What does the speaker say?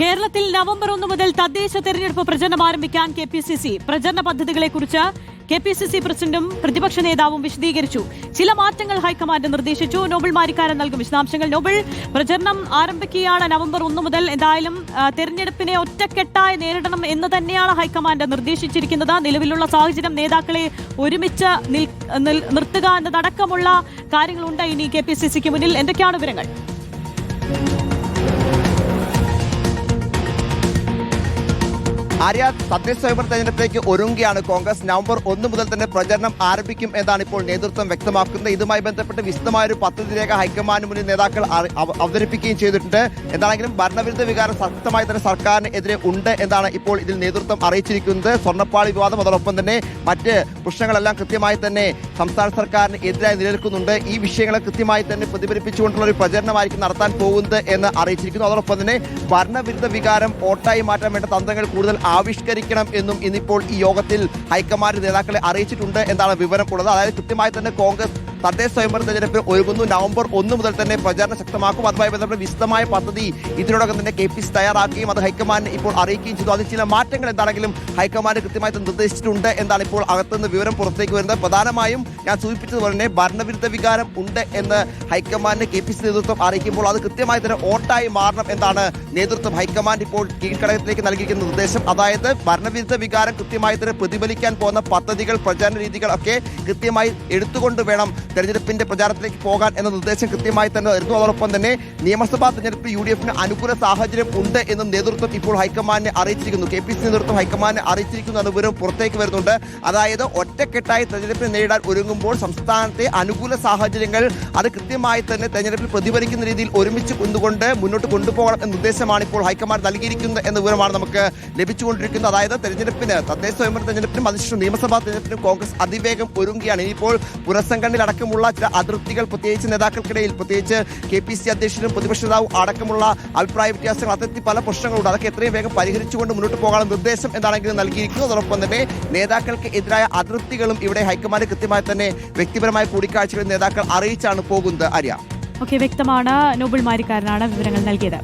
കേരളത്തിൽ നവംബർ ഒന്ന് മുതൽ തദ്ദേശ തെരഞ്ഞെടുപ്പ് പ്രചരണം ആരംഭിക്കാൻ കെ പി സി സി പ്രചരണ പദ്ധതികളെക്കുറിച്ച് കെ പി സി സി പ്രസിഡന്റും പ്രതിപക്ഷ നേതാവും വിശദീകരിച്ചു. ചില മാറ്റങ്ങൾ ഹൈക്കമാൻഡ് നിർദ്ദേശിച്ചു. നോബൽ മാരിക്കാരൻ നൽകും വിശദാംശങ്ങൾ. നോബൽ പ്രചരണം ആരംഭിക്കുകയാണ് നവംബർ ഒന്ന് മുതൽ. എന്തായാലും തെരഞ്ഞെടുപ്പിനെ ഒറ്റക്കെട്ടായി നേരിടണം എന്ന് തന്നെയാണ് ഹൈക്കമാൻഡ് നിർദ്ദേശിച്ചിരിക്കുന്നത്. നിലവിലുള്ള സാഹചര്യം നേതാക്കളെ ഒരുമിച്ച് നിർത്തുക എന്നതടക്കമുള്ള കാര്യങ്ങളുണ്ട് ഇനി കെ പി സി സിക്ക് മുന്നിൽ. എന്തൊക്കെയാണ് വിവരങ്ങൾ? ആര്യ തദ്ദേശ സ്വയംഭരണ തെരഞ്ഞെടുപ്പിലേക്ക് ഒരുങ്ങുകയാണ് കോൺഗ്രസ്. നവംബർ ഒന്ന് മുതൽ തന്നെ പ്രചരണം ആരംഭിക്കും എന്നാണ് ഇപ്പോൾ നേതൃത്വം വ്യക്തമാക്കുന്നത്. ഇതുമായി ബന്ധപ്പെട്ട് വിശദമായ ഒരു പദ്ധതി രേഖ ഹൈക്കമാൻഡ് മുന്നിൽ നേതാക്കൾ അവതരിപ്പിക്കുകയും ചെയ്തിട്ടുണ്ട്. എന്താണെങ്കിലും ഭരണവിരുദ്ധ വികാരം ശക്തമായി തന്നെ സർക്കാരിനെതിരെ ഉണ്ട് എന്നാണ് ഇപ്പോൾ ഇതിൽ നേതൃത്വം അറിയിച്ചിരിക്കുന്നത്. സ്വർണപ്പാളി വിവാദം അതോടൊപ്പം തന്നെ മറ്റ് പ്രശ്നങ്ങളെല്ലാം കൃത്യമായി തന്നെ സംസ്ഥാന സർക്കാരിന് എതിരായി നിലനിൽക്കുന്നുണ്ട്. ഈ വിഷയങ്ങളെ കൃത്യമായി തന്നെ പ്രതിഫലിപ്പിച്ചുകൊണ്ടുള്ള ഒരു പ്രചരണമായിരിക്കും നടത്താൻ പോകുന്നത് എന്ന് അറിയിച്ചിരിക്കുന്നു. അതോടൊപ്പം തന്നെ ഭരണവിരുദ്ധ വികാരം വോട്ടായി മാറ്റാൻ വേണ്ട തന്ത്രങ്ങൾ കൂടുതൽ ആവിഷ്കരിക്കണം എന്നും ഇന്നിപ്പോൾ ഈ യോഗത്തിൽ ഹൈക്കമാൻഡ് നേതാക്കളെ അറിയിച്ചിട്ടുണ്ട് എന്നാണ് വിവരം ഉള്ളത് അതായത് കൃത്യമായി തന്നെ കോൺഗ്രസ് തദ്ദേശ സ്വയംഭരണ തെരഞ്ഞെടുപ്പിൽ ഒരുങ്ങുന്നു. നവംബർ ഒന്ന് മുതൽ തന്നെ പ്രചാരണം ശക്തമാക്കും. അതുമായി ബന്ധപ്പെട്ട വിശദമായ പദ്ധതി ഇതിനോടകം തന്നെ കെ പി സി തയ്യാറാക്കുകയും അത് ഹൈക്കമാൻഡ് ഇപ്പോൾ അറിയിക്കുകയും ചെയ്തു. അതിൽ ചില മാറ്റങ്ങൾ എന്താണെങ്കിലും ഹൈക്കമാൻഡ് കൃത്യമായി നിർദ്ദേശിച്ചിട്ടുണ്ട് എന്നാണ് ഇപ്പോൾ അകത്തുനിന്ന് വിവരം പുറത്തേക്ക് വരുന്നത്. പ്രധാനമായും ഞാൻ സൂചിപ്പിച്ചതുപോലെ തന്നെ ഭരണവിരുദ്ധ വികാരം ഉണ്ട് എന്ന് ഹൈക്കമാൻഡ് കെ പി സി നേതൃത്വം അറിയിക്കുമ്പോൾ അത് കൃത്യമായി തന്നെ ഓട്ടായി മാറണം എന്നാണ് നേതൃത്വം ഹൈക്കമാൻഡ് ഇപ്പോൾ കീഴ്ഘടകത്തിലേക്ക് നൽകിയിരിക്കുന്ന നിർദ്ദേശം. അതായത് ഭരണവിരുദ്ധ വികാരം കൃത്യമായി തന്നെ പ്രതിഫലിക്കാൻ പോകുന്ന പദ്ധതികൾ പ്രചാരണ രീതികൾ ഒക്കെ കൃത്യമായി എടുത്തുകൊണ്ട് വേണം തെരഞ്ഞെടുപ്പിന്റെ പ്രചാരണത്തിലേക്ക് പോകാൻ എന്ന നിർദ്ദേശം കൃത്യമായി തന്നെ വരുന്നു അതോടൊപ്പം തന്നെ നിയമസഭാ തെരഞ്ഞെടുപ്പിൽ യു ഡി എഫിന് അനുകൂല സാഹചര്യം ഉണ്ട് എന്നും നേതൃത്വം ഇപ്പോൾ ഹൈക്കമാൻഡിനെ അറിയിച്ചിരിക്കുന്നു. കെ പി സി നേതൃത്വം ഹൈക്കമാൻഡിനെ അറിയിച്ചിരിക്കുന്നു എന്ന വിവരം പുറത്തേക്ക് വരുന്നുണ്ട്. അതായത് ഒറ്റക്കെട്ടായി തെരഞ്ഞെടുപ്പിനെ നേരിടാൻ ഒരുങ്ങുമ്പോൾ സംസ്ഥാനത്തെ അനുകൂല സാഹചര്യങ്ങൾ അത് കൃത്യമായി തന്നെ തെരഞ്ഞെടുപ്പിൽ പ്രതിഫലിക്കുന്ന രീതിയിൽ ഒരുമിച്ച് കൊണ്ടുകൊണ്ട് മുന്നോട്ട് കൊണ്ടുപോകണം എന്ന നിർദ്ദേശമാണ് ഇപ്പോൾ ഹൈക്കമാൻഡ് നൽകിയിരിക്കുന്നത് എന്ന വിവരമാണ് നമുക്ക് ലഭിച്ചുകൊണ്ടിരിക്കുന്നത്. അതായത് തെരഞ്ഞെടുപ്പിന് തദ്ദേശ സ്വയംഭരണ തെരഞ്ഞെടുപ്പിനും അതിനുശേഷം നിയമസഭാ തെരഞ്ഞെടുപ്പിനും കോൺഗ്രസ് അതിവേഗം ഒരുങ്ങുകയാണ്. ഇനിയിപ്പോൾ പുനഃസംഘടനയിൽ അടക്കമുള്ള ചില അതിർത്തികൾ പ്രത്യേകിച്ച് നേതാക്കൾക്കിടയിൽ പ്രത്യേകിച്ച് കെ പി സി അധ്യക്ഷനും പ്രതിപക്ഷ നേതാവും അടക്കമുള്ള അഭിപ്രായ വ്യത്യാസങ്ങൾ അത്തരത്തിൽ പല പ്രശ്നങ്ങളുണ്ട്. അതൊക്കെ എത്രയും വേഗം പരിഹരിച്ചുകൊണ്ട് മുന്നോട്ട് പോകാനുള്ള നിർദ്ദേശം എന്താണെങ്കിലും നൽകിയിരിക്കുന്നു. അതോടൊപ്പം തന്നെ നേതാക്കൾക്ക് എതിരായ അതിർത്തികളും ഇവിടെ ഹൈക്കമാൻഡ് കൃത്യമായി തന്നെ വ്യക്തിപരമായ കൂടിക്കാഴ്ചകളിൽ നേതാക്കൾ അറിയിച്ചാണ് പോകുന്നത്. ആര്യ? ഓക്കെ വ്യക്തമാണ്. നോബിൾ മാരിക്കാരനാണ് വിവരങ്ങൾ നൽകിയത്.